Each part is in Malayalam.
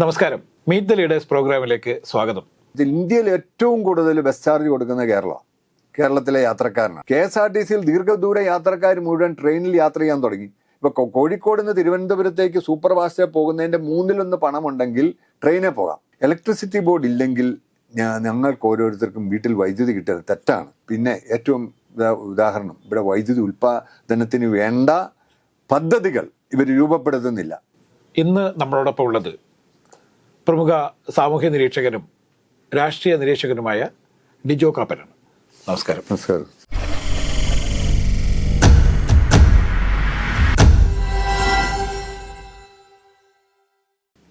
നമസ്കാരം. മീറ്റ് ദ ലീഡേഴ്സ് പ്രോഗ്രാമിലേക്ക് സ്വാഗതം. ഇന്ത്യയിൽ ഏറ്റവും കൂടുതൽ ബസ് ചാർജ് കൊടുക്കുന്ന കേരള. കേരളത്തിലെ യാത്രക്കാരനാണ്. കെ എസ് ആർ ടി സിയിൽ ദീർഘദൂര യാത്രക്കാർ മുഴുവൻ ട്രെയിനിൽ യാത്ര ചെയ്യാൻ തുടങ്ങി. ഇപ്പൊ കോഴിക്കോട് നിന്ന് തിരുവനന്തപുരത്തേക്ക് സൂപ്പർ ഫാസ്റ്റ് പോകുന്നതിന്റെ മൂന്നിലൊന്ന് പണമുണ്ടെങ്കിൽ ട്രെയിനിൽ പോകാം. ഇലക്ട്രിസിറ്റി ബോർഡ് ഇല്ലെങ്കിൽ ഞങ്ങൾക്ക് ഓരോരുത്തർക്കും വീട്ടിൽ വൈദ്യുതി കിട്ടിയത് തെറ്റാണ്. പിന്നെ ഏറ്റവും ഉദാഹരണം ഇവിടെ വൈദ്യുതി ഉൽപാദനത്തിന് വേണ്ട പദ്ധതികൾ ഇവർ രൂപപ്പെടുത്തുന്നില്ല. ഇന്ന് നമ്മളോടൊപ്പം ഉള്ളത് പ്രമുഖ സാമൂഹ്യ നിരീക്ഷകനും രാഷ്ട്രീയ നിരീക്ഷകനുമായ ഡിജോ കാപ്പനാണ്. നമസ്കാരം. നമസ്കാരം.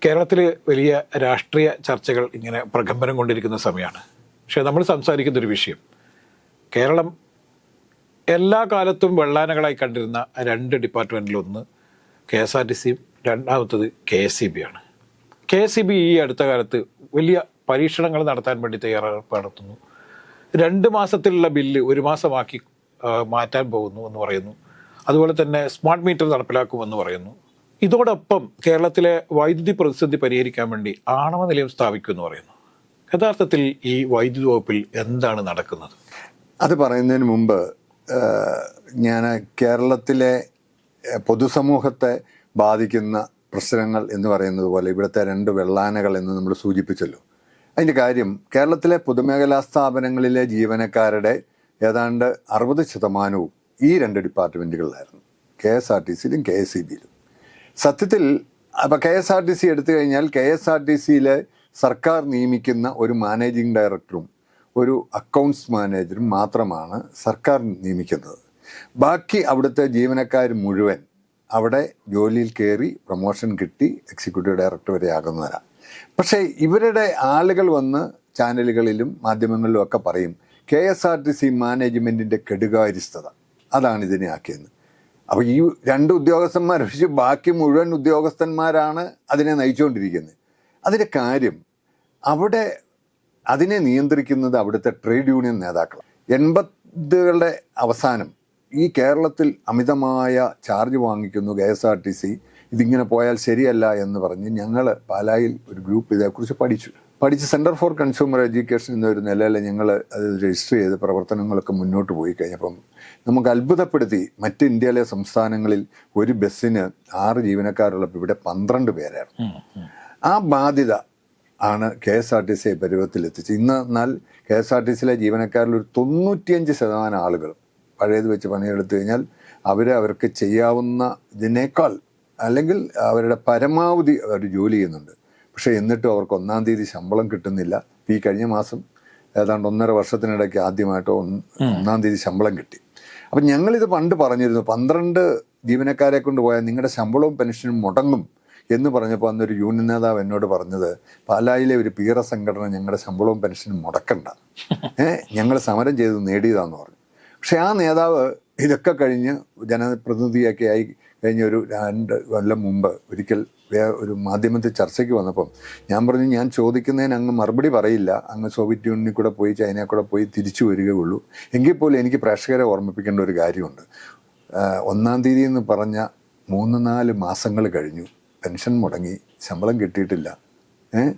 കേരളത്തിൽ വലിയ രാഷ്ട്രീയ ചർച്ചകൾ ഇങ്ങനെ പ്രകമ്പനം കൊണ്ടിരിക്കുന്ന സമയമാണ്. പക്ഷേ നമ്മൾ സംസാരിക്കുന്ന ഒരു വിഷയം കേരളം എല്ലാ കാലത്തും വെള്ളാനകളായി കണ്ടിരുന്ന രണ്ട് ഡിപ്പാർട്ട്മെന്റിലൊന്ന് കെ എസ് ആർ ടി സിയും രണ്ടാമത്തത് കെ എസ് സി ബി ആണ്. കെ സി ബി ഈ അടുത്ത കാലത്ത് വലിയ പരീക്ഷണങ്ങൾ നടത്താൻ വേണ്ടി തയ്യാറെടുപ്പ് നടത്തുന്നു. രണ്ട് മാസത്തിലുള്ള ബില്ല് ഒരു മാസമാക്കി മാറ്റാൻ പോകുന്നു എന്ന് പറയുന്നു. അതുപോലെ തന്നെ സ്മാർട്ട് മീറ്റർ നടപ്പിലാക്കുമെന്ന് പറയുന്നു. ഇതോടൊപ്പം കേരളത്തിലെ വൈദ്യുതി പ്രതിസന്ധി പരിഹരിക്കാൻ വേണ്ടി ആണവ നിലയം സ്ഥാപിക്കുമെന്ന് പറയുന്നു. യഥാർത്ഥത്തിൽ ഈ വൈദ്യുതി വകുപ്പിൽ എന്താണ് നടക്കുന്നത്? അത് പറയുന്നതിന് മുമ്പ് ഞാൻ കേരളത്തിലെ പൊതുസമൂഹത്തെ ബാധിക്കുന്ന പ്രശ്നങ്ങൾ എന്ന് പറയുന്നത് പോലെ ഇവിടുത്തെ രണ്ട് വെള്ളാനകൾ എന്ന് നമ്മൾ സൂചിപ്പിച്ചല്ലോ. അതിന്റെ കാര്യം കേരളത്തിലെ പൊതുമേഖലാ സ്ഥാപനങ്ങളിലെ ജീവനക്കാരുടെ ഏതാണ്ട് അറുപത് ശതമാനവും ഈ രണ്ട് ഡിപ്പാർട്ട്മെന്റുകളിലായിരുന്നു. കെ എസ് ആർ ടി സിയിലും കെ എസ് ഇ ബിയിലും. സത്യത്തിൽ അപ്പോൾ K S R T C എടുത്തു കഴിഞ്ഞാൽ കെ എസ് ആർ ടി സിയിലെ സർക്കാർ നിയമിക്കുന്ന ഒരു മാനേജിംഗ് ഡയറക്ടറും ഒരു അക്കൗണ്ട്സ് മാനേജറും മാത്രമാണ് സർക്കാർ നിയമിക്കുന്നത്. ബാക്കി അവിടുത്തെ ജീവനക്കാർ മുഴുവൻ അവിടെ ജോലിയിൽ കയറി പ്രൊമോഷൻ കിട്ടി എക്സിക്യൂട്ടീവ് ഡയറക്ടർ വരെ ആകുന്നവരാണ് പക്ഷേ ഇവരുടെ ആളുകൾ വന്ന് ചാനലുകളിലും മാധ്യമങ്ങളിലും ഒക്കെ പറയും K S R T C മാനേജ്മെന്റിന്റെ കെടുകാര്യസ്ഥത. അതാണ് ഇതിനെ ആക്കിയത്. അപ്പോൾ ഈ രണ്ട് ഉദ്യോഗസ്ഥന്മാർ വെച്ച് ബാക്കി മുഴുവൻ ഉദ്യോഗസ്ഥന്മാരാണ് അതിനെ നയിച്ചുകൊണ്ടിരിക്കുന്നത്. അതിന്റെ കാര്യം അവിടെ അതിനെ നിയന്ത്രിക്കുന്നത് അവിടുത്തെ ട്രേഡ് യൂണിയൻ നേതാക്കളാണ് എൺപതുകളുടെ അവസാനം ഈ കേരളത്തിൽ അമിതമായ charge വാങ്ങിക്കുന്നു K S R T C. ഇതിങ്ങനെ പോയാൽ ശരിയല്ല എന്ന് പറഞ്ഞ് ഞങ്ങൾ പാലായിൽ ഒരു ഗ്രൂപ്പ് ഇതേക്കുറിച്ച് പഠിച്ചു. പഠിച്ച് സെന്റർ ഫോർ കൺസ്യൂമർ എഡ്യൂക്കേഷൻ എന്നൊരു നിലയിൽ ഞങ്ങൾ അത് രജിസ്റ്റർ ചെയ്ത് പ്രവർത്തനങ്ങളൊക്കെ മുന്നോട്ട് പോയി കഴിഞ്ഞപ്പം നമുക്ക് അത്ഭുതപ്പെടുത്തി മറ്റ് ഇന്ത്യയിലെ സംസ്ഥാനങ്ങളിൽ ഒരു ബസ്സിന് ആറ് ജീവനക്കാരുള്ളപ്പോൾ ഇവിടെ പന്ത്രണ്ട് പേരാണ് ആ ബാധ്യത ആണ് K S R T C പരുവത്തിലെത്തിച്ചത്. ഇന്ന് എന്നാൽ കെ എസ് ആർ ടി സിയിലെ ജീവനക്കാരിൽ ഒരു തൊണ്ണൂറ്റിയഞ്ച് ശതമാനം ആളുകൾ പഴയത് വെച്ച് പണിയെടുത്തു കഴിഞ്ഞാൽ അവരെ അവർക്ക് ചെയ്യാവുന്ന ഇതിനേക്കാൾ അല്ലെങ്കിൽ അവരുടെ പരമാവധി അവർ ജോലി ചെയ്യുന്നുണ്ട്. പക്ഷേ എന്നിട്ടും അവർക്ക് ഒന്നാം തീയതി ശമ്പളം കിട്ടുന്നില്ല. ഈ കഴിഞ്ഞ മാസം ഏതാണ്ട് ഒന്നര വർഷത്തിനിടയ്ക്ക് ആദ്യമായിട്ടോ ഒന്നാം തീയതി ശമ്പളം കിട്ടി. അപ്പം ഞങ്ങളിത് പണ്ട് പറഞ്ഞിരുന്നു പന്ത്രണ്ട് ജീവനക്കാരെ കൊണ്ട് പോയാൽ നിങ്ങളുടെ ശമ്പളവും പെൻഷനും മുടങ്ങും എന്ന് പറഞ്ഞപ്പോൾ അന്നൊരു യൂണിയൻ നേതാവ് എന്നോട് പറഞ്ഞത് പാലായിലെ ഒരു പീറ സംഘടന ഞങ്ങളുടെ ശമ്പളവും പെൻഷനും മുടക്കണ്ട. ഏഹ് ഞങ്ങൾ സമരം ചെയ്ത് നേടിയതാന്ന് പറഞ്ഞു. പക്ഷെ ആ നേതാവ് ഇതൊക്കെ കഴിഞ്ഞ് ജനപ്രതിനിധിയൊക്കെ ആയി കഴിഞ്ഞ ഒരു രണ്ട് കൊല്ലം മുമ്പ് ഒരിക്കൽ ഒരു മാധ്യമത്തിൽ ചർച്ചയ്ക്ക് വന്നപ്പം ഞാൻ പറഞ്ഞു ഞാൻ ചോദിക്കുന്നതിന് അങ്ങ് മറുപടി പറയില്ല. അങ്ങ് സോവിയറ്റ് യൂണിയനിൽ കൂടെ പോയി ചൈനയിൽ കൂടെ പോയി തിരിച്ചു വരികയുള്ളൂ. എങ്കിൽ പോലും എനിക്ക് പ്രേക്ഷകരെ ഓർമ്മിപ്പിക്കേണ്ട ഒരു കാര്യമുണ്ട്. ഒന്നാം തീയതി എന്ന് പറഞ്ഞ മൂന്ന് നാല് മാസങ്ങൾ കഴിഞ്ഞു. പെൻഷൻ മുടങ്ങി. ശമ്പളം കിട്ടിയിട്ടില്ല. ഏ?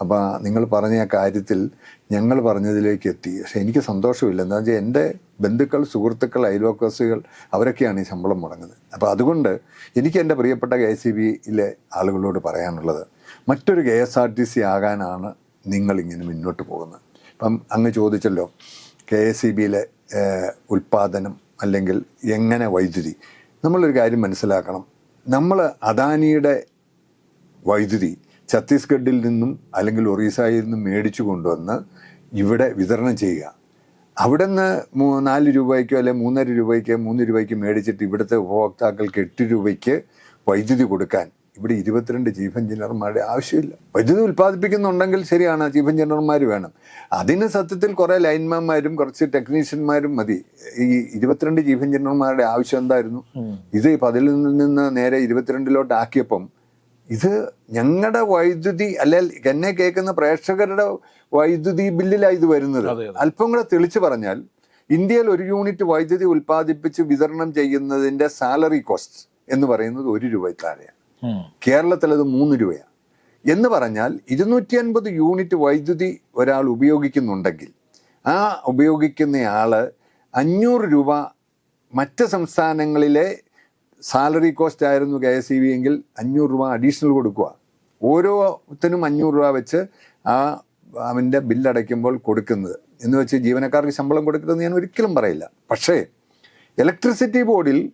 അപ്പോൾ നിങ്ങൾ പറഞ്ഞ കാര്യത്തിൽ ഞങ്ങൾ പറഞ്ഞതിലേക്ക് എത്തി പക്ഷേ എനിക്ക് സന്തോഷമില്ല. എന്താ വെച്ചാൽ എന്റെ ബന്ധുക്കൾ സുഹൃത്തുക്കൾ അയൽവാസികൾ അവരൊക്കെയാണ് ഈ ശമ്പളം മുടങ്ങുന്നത്. അപ്പോൾ അതുകൊണ്ട് എനിക്ക് എന്റെ പ്രിയപ്പെട്ട കെ എസ് സി ബിയിലെ ആളുകളോട് പറയാനുള്ളത് മറ്റൊരു K S R T C ആകാനാണ് നിങ്ങളിങ്ങനെ മുന്നോട്ട് പോകുന്നത്. ഇപ്പം അങ്ങ് ചോദിച്ചല്ലോ കെ എസ് സി ബിയിലെ ഉൽപ്പാദനം അല്ലെങ്കിൽ എങ്ങനെ വൈദ്യുതി? നമ്മളൊരു കാര്യം മനസ്സിലാക്കണം. നമ്മൾ അദാനിയുടെ വൈദ്യുതി ഛത്തീസ്ഗഡിൽ നിന്നും അല്ലെങ്കിൽ ഒറീസയിൽ നിന്നും മേടിച്ചു കൊണ്ടുവന്ന് ഇവിടെ വിതരണം ചെയ്യുക. അവിടെ നിന്ന് മൂ നാല് രൂപയ്ക്കോ അല്ലെങ്കിൽ മൂന്നര രൂപയ്ക്ക് മൂന്ന് രൂപയ്ക്ക് മേടിച്ചിട്ട് ഇവിടുത്തെ ഉപഭോക്താക്കൾക്ക് എട്ട് രൂപയ്ക്ക് വൈദ്യുതി കൊടുക്കാൻ. ഇവിടെ ഇരുപത്തിരണ്ട് ചീഫ് എഞ്ചിനീയർമാരുടെ ആവശ്യമില്ല. വൈദ്യുതി ഉൽപ്പാദിപ്പിക്കുന്നുണ്ടെങ്കിൽ ശരിയാണ് ചീഫ് എഞ്ചിനീയർമാർ വേണം. അതിന് സത്യത്തിൽ കുറേ ലൈൻമാന്മാരും കുറച്ച് ടെക്നീഷ്യന്മാരും മതി. ഈ ഇരുപത്തിരണ്ട് ചീഫ് എഞ്ചിനീയർമാരുടെ ആവശ്യം എന്തായിരുന്നു? ഇത് പതിൽ നിന്ന് നേരെ ഇരുപത്തിരണ്ടിലോട്ട് ആക്കിയപ്പം ഇത് ഞങ്ങളുടെ വൈദ്യുതി അല്ലെങ്കിൽ എന്നെ കേൾക്കുന്ന പ്രേക്ഷകരുടെ വൈദ്യുതി ബില്ലിലാണ് ഇത് വരുന്നത്. അല്പം കൂടെ തെളിച്ചു പറഞ്ഞാൽ ഇന്ത്യയിൽ ഒരു യൂണിറ്റ് വൈദ്യുതി ഉൽപ്പാദിപ്പിച്ച് വിതരണം ചെയ്യുന്നതിന്റെ സാലറി കോസ്റ്റ് എന്ന് പറയുന്നത് ഒരു രൂപ താഴെയാണ്. കേരളത്തിൽ അത് മൂന്ന് രൂപയാണ്. എന്ന് പറഞ്ഞാൽ ഇരുന്നൂറ്റി അൻപത് യൂണിറ്റ് വൈദ്യുതി ഒരാൾ ഉപയോഗിക്കുന്നുണ്ടെങ്കിൽ ആ ഉപയോഗിക്കുന്നയാൾ അഞ്ഞൂറ് രൂപ മറ്റ് സംസ്ഥാനങ്ങളിലെ സാലറി കോസ്റ്റ് ആയിരുന്നു കെ എസ് ഇ ബി എങ്കിൽ അഞ്ഞൂറ് രൂപ അഡീഷണൽ കൊടുക്കുക. ഓരോത്തിനും അഞ്ഞൂറ് രൂപ വെച്ച് ആ അവന്റെ ബില്ലടയ്ക്കുമ്പോൾ കൊടുക്കുന്നത്. എന്ന് വെച്ച് ജീവനക്കാർക്ക് ശമ്പളം കൊടുക്കരുതെന്ന് ഞാൻ ഒരിക്കലും പറയില്ല. പക്ഷേ ഇലക്ട്രിസിറ്റി ബോർഡിൽ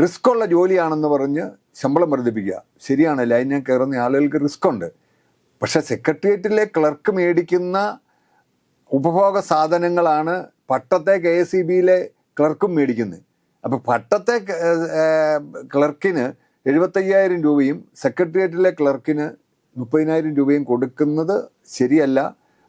റിസ്ക് ഉള്ള ജോലിയാണെന്ന് പറഞ്ഞ് ശമ്പളം വർദ്ധിപ്പിക്കുക. ശരിയാണ് ലൈനിൽ കയറുന്ന ആളുകൾക്ക് റിസ്ക് ഉണ്ട്. പക്ഷേ സെക്രട്ടേറിയറ്റിലെ ക്ലർക്ക് മേടിക്കുന്ന ഉപഭോഗ സാധനങ്ങളാണ് പട്ടത്തെ കെ എസ് ഇ ബിയിലെ ക്ലർക്കും മേടിക്കുന്നത്. അപ്പോൾ പട്ടത്തെ ക്ലർക്കിന് എഴുപത്തയ്യായിരം രൂപയും സെക്രട്ടേറിയറ്റിലെ ക്ലർക്കിന് മുപ്പതിനായിരം രൂപയും കൊടുക്കുന്നത് ശരിയല്ല.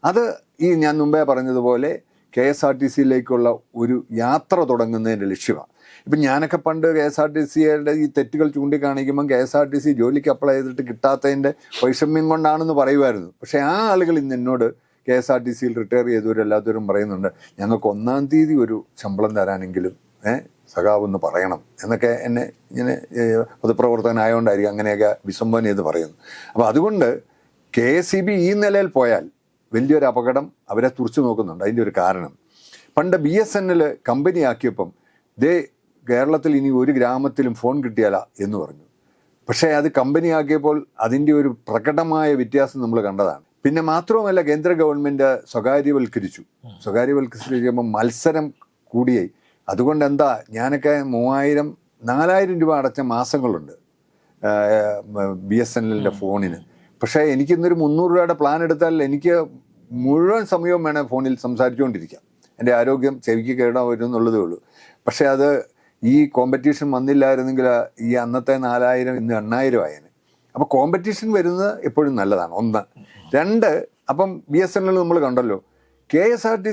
അത് ഈ ഞാൻ മുമ്പേ പറഞ്ഞതുപോലെ കെ എസ് ആർ ടി സിയിലേക്കുള്ള ഒരു യാത്ര തുടങ്ങുന്നതിന്റെ ലക്ഷ്യമാണ്. ഇപ്പം ഞാനൊക്കെ പണ്ട് കെ എസ് ആർ ടി സിയുടെ ഈ തെറ്റുകൾ ചൂണ്ടിക്കാണിക്കുമ്പം K S R T C ജോലിക്ക് അപ്ലൈ ചെയ്തിട്ട് കിട്ടാത്തതിന്റെ വൈഷമ്യം കൊണ്ടാണെന്ന് പറയുമായിരുന്നു. പക്ഷേ ആ ആളുകൾ ഇന്ന് എന്നോട് കെ എസ് ആർ ടി സിയിൽ റിട്ടയർ ചെയ്തവരും എല്ലാത്തവരും പറയുന്നുണ്ട് ഞങ്ങൾക്ക് ഒന്നാം തീയതി ഒരു ശമ്പളം തരാനെങ്കിലും ഏഹ് സഖാവെന്ന് പറയണം എന്നൊക്കെ എന്നെ ഇങ്ങനെ പൊതുപ്രവർത്തകനായതുകൊണ്ടായിരിക്കും അങ്ങനെയൊക്കെ വിസംബോധന ചെയ്ത് പറയുന്നു അപ്പോൾ അതുകൊണ്ട് കെ സി ബി ഈ നിലയിൽ പോയാൽ വലിയൊരു അപകടം അവരെ തുറച്ചു നോക്കുന്നുണ്ട്. അതിന്റെ ഒരു കാരണം. പണ്ട് ബി എസ് എൻ എൽ കമ്പനിയാക്കിയപ്പം ദേ കേരളത്തിൽ ഇനി ഒരു ഗ്രാമത്തിലും ഫോൺ കിട്ടിയാല എന്ന് പറഞ്ഞു. പക്ഷേ അത് കമ്പനി ആക്കിയപ്പോൾ അതിന്റെ ഒരു പ്രകടമായ വ്യത്യാസം നമ്മൾ കണ്ടതാണ്. പിന്നെ മാത്രവുമല്ല കേന്ദ്ര ഗവൺമെന്റ് സ്വകാര്യവൽക്കരിച്ചു. സ്വകാര്യവൽക്കരിച്ചപ്പോൾ മത്സരം കൂടിയായി. അതുകൊണ്ട് എന്താ ഞാനൊക്കെ മൂവായിരം നാലായിരം രൂപ അടച്ച മാസങ്ങളുണ്ട്. ബി എസ് എൻ എല്ലിന്റെ ഫോണിന്. പക്ഷേ എനിക്കിന്നൊരു മുന്നൂറ് രൂപയുടെ പ്ലാൻ എടുത്താൽ എനിക്ക് മുഴുവൻ സമയവും വേണേൽ ഫോണിൽ സംസാരിച്ചുകൊണ്ടിരിക്കാം എന്റെ ആരോഗ്യം ചെവിക്ക് കേടാൻ വരും എന്നുള്ളതേ ഉള്ളൂ. പക്ഷേ അത് ഈ കോമ്പറ്റീഷൻ വന്നില്ലായിരുന്നെങ്കിൽ ഈ അന്നത്തെ നാലായിരം ഇന്ന് എണ്ണായിരം ആയേനെ. അപ്പോൾ കോമ്പറ്റീഷൻ വരുന്നത് എപ്പോഴും നല്ലതാണ്. ഒന്ന്. രണ്ട് അപ്പം ബി എസ് എൻ എൽ നമ്മൾ കണ്ടല്ലോ. കെ എസ് ആർ ടി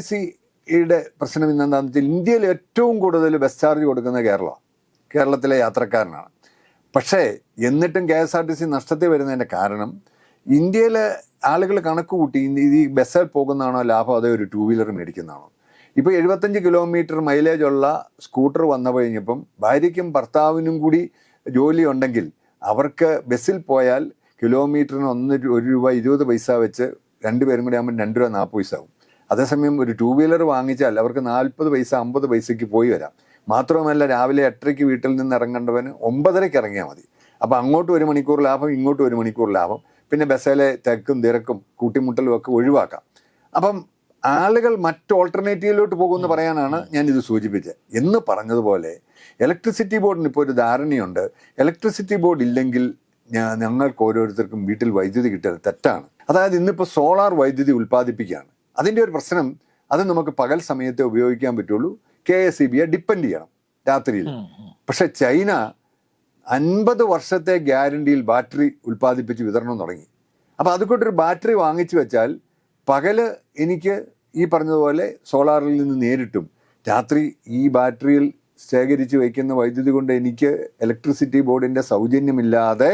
സിയുടെ പ്രശ്നം എന്താണെന്ന് വെച്ചാൽ ഇന്ത്യയിൽ ഏറ്റവും കൂടുതൽ ബസ് ചാർജ് കൊടുക്കുന്ന കേരളമാണ്. കേരളത്തിലെ യാത്രക്കാരനാണ്. പക്ഷേ എന്നിട്ടും K S R T C നഷ്ടത്തിൽ വരുന്നതിന്റെ കാരണം ഇന്ത്യയിലെ ആളുകൾ കണക്ക് കൂട്ടി ഈ ബസ്സിൽ പോകുന്നതാണോ ലാഭം അതോ ഒരു ടൂ വീലർ മേടിക്കുന്നതാണോ? ഇപ്പോൾ എഴുപത്തഞ്ച് കിലോമീറ്റർ മൈലേജ് ഉള്ള സ്കൂട്ടർ വന്നു കഴിഞ്ഞപ്പം ഭാര്യയ്ക്കും ഭർത്താവിനും കൂടി ജോലി ഉണ്ടെങ്കിൽ അവർക്ക് ബസ്സിൽ പോയാൽ കിലോമീറ്ററിന് ഒന്ന് ഒരു രൂപ ഇരുപത് പൈസ വെച്ച് രണ്ടുപേരും കൂടി ആകുമ്പോൾ രണ്ട് രൂപ നാൽപ്പത് പൈസ ആവും. അതേസമയം ഒരു ടൂ വീലർ വാങ്ങിച്ചാൽ അവർക്ക് നാൽപ്പത് പൈസ അമ്പത് പൈസയ്ക്ക് പോയി വരാം. മാത്രവുമല്ല രാവിലെ എട്ടരയ്ക്ക് വീട്ടിൽ നിന്ന് ഇറങ്ങേണ്ടവന് ഒമ്പതരയ്ക്ക് ഇറങ്ങിയാൽ മതി. അപ്പോൾ അങ്ങോട്ട് ഒരു മണിക്കൂർ ലാഭം ഇങ്ങോട്ട് ഒരു മണിക്കൂർ ലാഭം. പിന്നെ ബസ്സിലെ തിരക്കും തിരക്കും കൂട്ടിമുട്ടലും ഒക്കെ ഒഴിവാക്കാം. അപ്പം ആളുകൾ മറ്റ് ഓൾട്ടർനേറ്റീവിലോട്ട് പോകുമെന്ന് പറയാനാണ് ഞാൻ ഇത് സൂചിപ്പിച്ചത്. എന്ന് പറഞ്ഞതുപോലെ ഇലക്ട്രിസിറ്റി ബോർഡിന് ഇപ്പോൾ ഒരു ധാരണയുണ്ട്. ഇലക്ട്രിസിറ്റി ബോർഡ് ഇല്ലെങ്കിൽ ഞങ്ങൾക്ക് ഓരോരുത്തർക്കും വീട്ടിൽ വൈദ്യുതി കിട്ടിയത് തെറ്റാണ്. അതായത് ഇന്നിപ്പോൾ സോളാർ വൈദ്യുതി ഉൽപ്പാദിപ്പിക്കുകയാണ്. അതിന്റെ ഒരു പ്രശ്നം അത് നമുക്ക് പകൽ സമയത്തെ ഉപയോഗിക്കാൻ പറ്റുള്ളൂ. കെ എസ് ഇ ബിയെ ഡിപ്പെൻഡ് ചെയ്യണം രാത്രിയിൽ. പക്ഷെ ചൈന അൻപത് വർഷത്തെ ഗ്യാരണ്ടിയിൽ ബാറ്ററി ഉൽപ്പാദിപ്പിച്ച് വിതരണം തുടങ്ങി. അപ്പോൾ അതുകൊണ്ടൊരു ബാറ്ററി വാങ്ങിച്ചു വെച്ചാൽ പകൽ എനിക്ക് ഈ പറഞ്ഞതുപോലെ സോളാറിൽ നിന്ന് നേരിട്ടും രാത്രി ഈ ബാറ്ററിയിൽ ശേഖരിച്ച് വയ്ക്കുന്ന വൈദ്യുതി കൊണ്ട് എനിക്ക് ഇലക്ട്രിസിറ്റി ബോർഡിന്റെ സൗജന്യമില്ലാതെ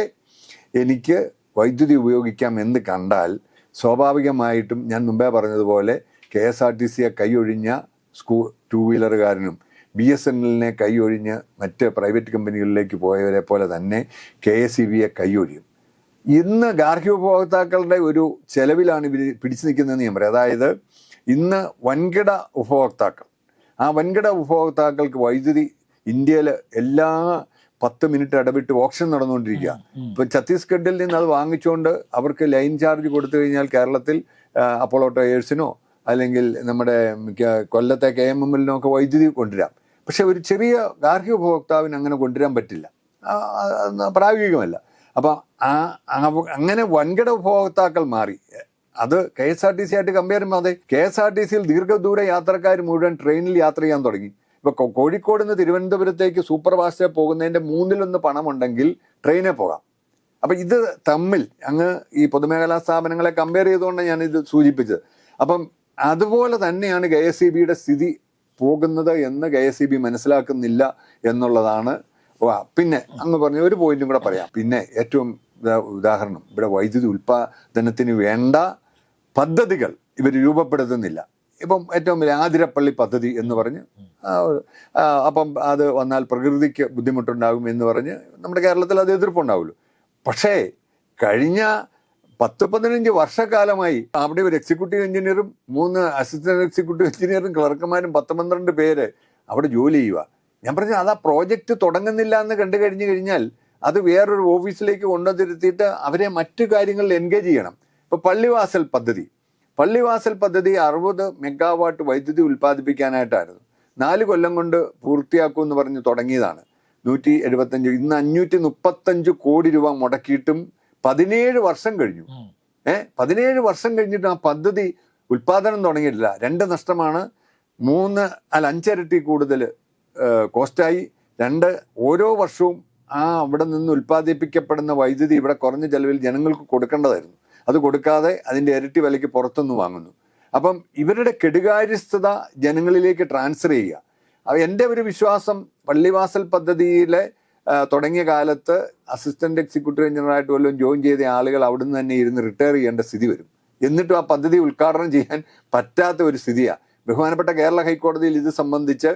എനിക്ക് വൈദ്യുതി ഉപയോഗിക്കാം എന്ന് കണ്ടാൽ സ്വാഭാവികമായിട്ടും ഞാൻ മുമ്പേ പറഞ്ഞതുപോലെ കെ എസ് ആർ ടി സിയെ കൈയൊഴിഞ്ഞ സ്കൂ ടൂ വീലറുകാരനും ബി എസ് എൻ എല്ലിനെ കൈയൊഴിഞ്ഞ് മറ്റ് പ്രൈവറ്റ് കമ്പനികളിലേക്ക് പോയവരെ പോലെ തന്നെ കെ എസ് ഇ ബിയെ കൈയൊഴിയും. ഇന്ന് ഗാർഹിക ഉപഭോക്താക്കളുടെ ഒരു ചെലവിലാണ് ഇവർ പിടിച്ചു നിൽക്കുന്നതെന്ന് ഞാൻ പറയാം. അതായത് ഇന്ന് വൻകിട ഉപഭോക്താക്കൾ ആ വൻകിട ഉപഭോക്താക്കൾക്ക് വൈദ്യുതി ഇന്ത്യയിൽ എല്ലാ പത്ത് മിനിറ്റ് ഇടവിട്ട് ഓപ്ഷൻ നടന്നുകൊണ്ടിരിക്കുക. ഇപ്പൊ ഛത്തീസ്ഗഡിൽ നിന്ന് അത് വാങ്ങിച്ചുകൊണ്ട് അവർക്ക് ലൈൻ ചാർജ് കൊടുത്തു കഴിഞ്ഞാൽ കേരളത്തിൽ അപ്പോളോ ടയേഴ്സിനോ അല്ലെങ്കിൽ നമ്മുടെ കൊല്ലത്തെ കെ എം എം എല്ലിനോ ഒക്കെ വൈദ്യുതി കൊണ്ടുവരാം. പക്ഷെ ഒരു ചെറിയ ഗാർഹിക ഉപഭോക്താവിന് അങ്ങനെ കൊണ്ടുവരാൻ പറ്റില്ല. പ്രായോഗികമല്ല. അപ്പം ആ- അങ്ങനെ വൻകിട ഉപഭോക്താക്കൾ മാറി. അത് K S R T C ആയിട്ട് കമ്പയർ ചെയ്യുമ്പോൾ അതെ കെ എസ് ആർ ടി സിയിൽ ദീർഘദൂര യാത്രക്കാർ മുഴുവൻ ട്രെയിനിൽ യാത്ര ചെയ്യാൻ തുടങ്ങി. ഇപ്പൊ കോഴിക്കോട് നിന്ന് തിരുവനന്തപുരത്തേക്ക് സൂപ്പർ ഫാസ്റ്റ് പോകുന്നതിന്റെ മൂന്നിലൊന്ന് പണമുണ്ടെങ്കിൽ ട്രെയിനിൽ പോകാം. അപ്പൊ ഇത് തമ്മിൽ അങ്ങ് ഈ പൊതുമേഖലാ സ്ഥാപനങ്ങളെ കമ്പയർ ചെയ്തുകൊണ്ട് ഞാൻ ഇത് സൂചിപ്പിച്ചത്. അപ്പം അതുപോലെ തന്നെയാണ് കെ എസ് ബിയുടെ സ്ഥിതി പോകുന്നത് എന്ന് കെ എസ് ബി മനസ്സിലാക്കുന്നില്ല എന്നുള്ളതാണ്. പിന്നെ അങ്ങ് പറഞ്ഞ ഒരു പോയിന്റും കൂടെ പറയാം. പിന്നെ ഏറ്റവും ഉദാഹരണം ഇവിടെ വൈദ്യുതി ഉൽപാദനത്തിന് വേണ്ട പദ്ധതികൾ ഇവർ രൂപപ്പെടുത്തുന്നില്ല. ഇപ്പം ഏറ്റവും വലിയ ആതിരപ്പള്ളി പദ്ധതി എന്ന് പറഞ്ഞ് അപ്പം അത് വന്നാൽ പ്രകൃതിക്ക് ബുദ്ധിമുട്ടുണ്ടാകും എന്ന് പറഞ്ഞ് നമ്മുടെ കേരളത്തിൽ അത് എതിർപ്പുണ്ടാവുമല്ലോ. പക്ഷേ കഴിഞ്ഞ പത്ത് പതിനഞ്ച് വർഷക്കാലമായി അവിടെ ഒരു എക്സിക്യൂട്ടീവ് എഞ്ചിനീയറും മൂന്ന് അസിസ്റ്റന്റ് എക്സിക്യൂട്ടീവ് എഞ്ചിനീയറും ക്ലർക്കുമാരും പത്ത് പന്ത്രണ്ട് പേര് അവിടെ ജോലി ചെയ്യുക ഞാൻ പറഞ്ഞു അത് ആ പ്രോജക്റ്റ് തുടങ്ങുന്നില്ല എന്ന് കണ്ടു കഴിഞ്ഞു കഴിഞ്ഞാൽ അത് വേറൊരു ഓഫീസിലേക്ക് കൊണ്ടുവന്നിരുത്തിയിട്ട് അവരെ മറ്റു കാര്യങ്ങളിൽ എൻഗേജ് ചെയ്യണം. ഇപ്പൊ പള്ളിവാസൽ പദ്ധതി. പള്ളിവാസൽ പദ്ധതി അറുപത് മെഗാവാട്ട് വൈദ്യുതി ഉൽപ്പാദിപ്പിക്കാനായിട്ടായിരുന്നു. നാല് കൊല്ലം കൊണ്ട് പൂർത്തിയാക്കും എന്ന് പറഞ്ഞ് തുടങ്ങിയതാണ്. നൂറ്റി എഴുപത്തഞ്ച് ഇന്ന് അഞ്ഞൂറ്റി മുപ്പത്തഞ്ച് കോടി രൂപ മുടക്കിയിട്ടും പതിനേഴ് വർഷം കഴിഞ്ഞു. ഏഹ് പതിനേഴ് വർഷം കഴിഞ്ഞിട്ട് ആ പദ്ധതി ഉൽപാദനം തുടങ്ങിയിട്ടില്ല. രണ്ട് നഷ്ടമാണ്. മൂന്ന് അല്ല അഞ്ചിരട്ടി കൂടുതൽ കോസ്റ്റായി. രണ്ട് ഓരോ വർഷവും ആ അവിടെ നിന്ന് ഉൽപ്പാദിപ്പിക്കപ്പെടുന്ന വൈദ്യുതി ഇവിടെ കുറഞ്ഞ ചെലവിൽ ജനങ്ങൾക്ക് കൊടുക്കേണ്ടതായിരുന്നു. അത് കൊടുക്കാതെ അതിന്റെ ഇരട്ടി വിലയ്ക്ക് പുറത്തുനിന്ന് വാങ്ങുന്നു. അപ്പം ഇവരുടെ കെടുകാര്യസ്ഥത ജനങ്ങളിലേക്ക് ട്രാൻസ്ഫർ ചെയ്യുക. അപ്പം എന്റെ ഒരു വിശ്വാസം പള്ളിവാസൽ പദ്ധതിയിലെ തുടങ്ങിയ കാലത്ത് അസിസ്റ്റന്റ് എക്സിക്യൂട്ടീവ് എഞ്ചിനീയറായിട്ട് വല്ലതും ജോയിൻ ചെയ്ത ആളുകൾ അവിടുന്ന് തന്നെ ഇരുന്ന് റിട്ടയർ ചെയ്യേണ്ട സ്ഥിതി വരും. എന്നിട്ടും ആ പദ്ധതി ഉദ്ഘാടനം ചെയ്യാൻ പറ്റാത്ത ഒരു സ്ഥിതിയാണ് ബഹുമാനപ്പെട്ട കേരള ഹൈക്കോടതിയിൽ ഇത് സംബന്ധിച്ച്